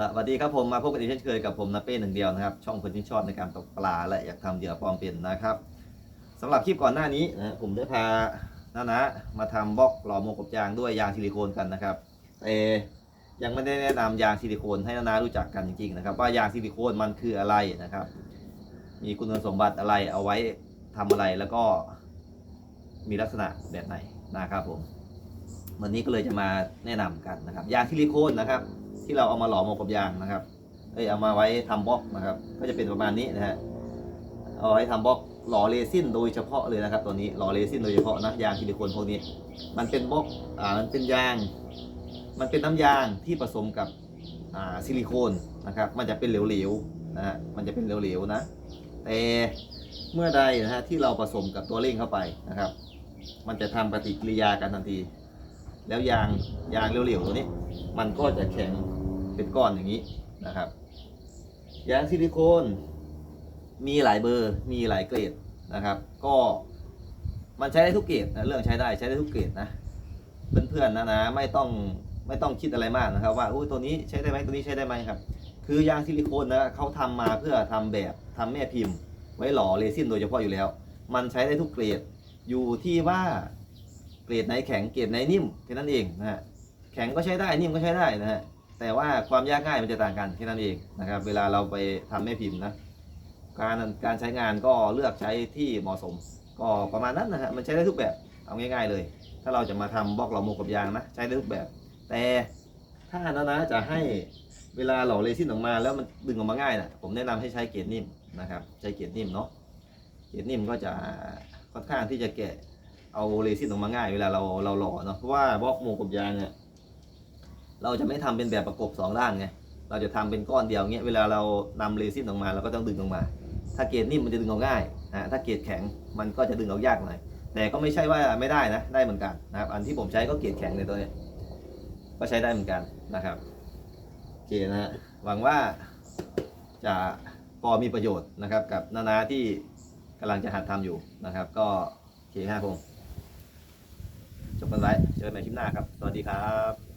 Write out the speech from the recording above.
สวัสดีครับผมมาพบกันอีกเช่นเคยกับผมนาเป้หนึ่งเดียวนะครับ ช่องคนที่ชอบในการตกปลาและอยากทำเหยื่อปลอมเป็นนะครับสำหรับคลิปก่อนหน้านี้นะผมได้พาน้านะมาทำบล็อกหล่อโมกบยางด้วยยางซิลิโคนกันนะครับแต่ยังไม่ได้แนะนำยางซิลิโคนให้นานารู้จักกันจริงๆนะครับ ว่ายางซิลิโคนมันคืออะไรนะครับ มีคุณสมบัติอะไรเอาไว้ทำอะไรแล้วก็มีลักษณะแบบไหนนะครับผมวันนี้ก็เลยจะมาแนะนำกันนะครับ ยางซิลิโคนนะครับ ที่เราเอามาหล่อโมกับยางนะครับ เอ้ยเอามาไว้ทำบล็อกนะครับ ก็จะเป็นประมาณนี้นะฮะ เอาไว้ทำบล็อกหล่อเรซินโดยเฉพาะเลยนะครับ ตัวนี้หล่อเรซินโดยเฉพาะนะยางซิลิโคนพวกนี้ มันเป็นบล็อก อ่า มันเป็นยาง มันเป็นน้ำยางที่ผสมกับ อ่า ซิลิโคนนะครับ มันจะเป็นเหลวๆนะฮะ มันจะเป็นเหลวๆนะ แต่เมื่อใดนะฮะที่เราผสมกับตัวเร่งเข้าไปนะครับ มันจะทำปฏิกิริยากันทันที แล้วยางยางเหลวๆตัวนี้ มันก็จะแข็ง เป็นก้อนอย่างนี้นะครับยางซิลิโคนมีหลายเบอร์มีหลายเกรดนะครับ ก็มันใช้ได้ทุกเกรดนะเรื่องใช้ได้ใช้ได้ทุกเกรดนะเพื่อนๆนะนะไม่ต้องไม่ต้องคิดอะไรมากนะครับ ว่าอุ้ยตัวนี้ใช้ได้ไหมตัวนี้ใช้ได้ไหมครับ คือยางซิลิโคนนะเขาทำมาเพื่อทำแบบทำแม่พิมพ์ ไว้หล่อเรซินโดยเฉพาะอยู่แล้ว มันใช้ได้ทุกเกรดอยู่ที่ว่าเกรดไหนแข็งเกรดไหนนิ่มแค่นั้นเองนะฮะแข็งก็ใช้ได้นิ่มก็ใช้ได้นะฮะ แต่ว่าความยากง่ายมันจะต่างกันแค่นั้นเองนะครับ เวลาเราไปทำแม่พิมพ์นะการการใช้งานก็เลือกใช้ที่เหมาะสม ก็ประมาณนั้นนะฮะมันใช้ได้ทุกแบบเอาง่าย ๆเลย ถ้าเราจะมาทำบล็อกหล่อโมกับยางนะใช้ได้ทุกแบบ แต่ถ้านะนะจะให้เวลาหล่อเรซินออกมาแล้วมันดึงออกมาง่ายนะผมแนะนำให้ใช้เกรดนิ่มนะครับใช้เกรดนิ่มเนาะเกรดนิ่มก็จะค่อนข้างที่จะแกะเอาเรซินออกมาง่าย เวลาเราเราหล่อเนาะเพราะว่าบล็อกโมกับยางเนี่ย เราจะไม่ทำเป็นแบบประกบสองด้านไงเราจะทำเป็นก้อนเดียวเงี้ยเวลาเรานำเรซินออกมาเราก็ต้องดึงออกมา ถ้าเกรดนิ่มมันจะดึงออกง่ายนะถ้าเกรดแข็งมันก็จะดึงออกยากหน่อยแต่ก็ไม่ใช่ว่าไม่ได้นะได้เหมือนกันนะครับอันที่ผมใช้ก็เกรดแข็งเลยตัวเนี้ยก็ใช้ได้เหมือนกันนะครับโอเคนะฮะหวังว่าจะพอมีประโยชน์นะครับกับนานาที่กำลังจะหัดทำอยู่นะครับ ก็โอเคครับผมจบกันไว้เจอกันใหม่คลิปหน้าครับ สวัสดีครับ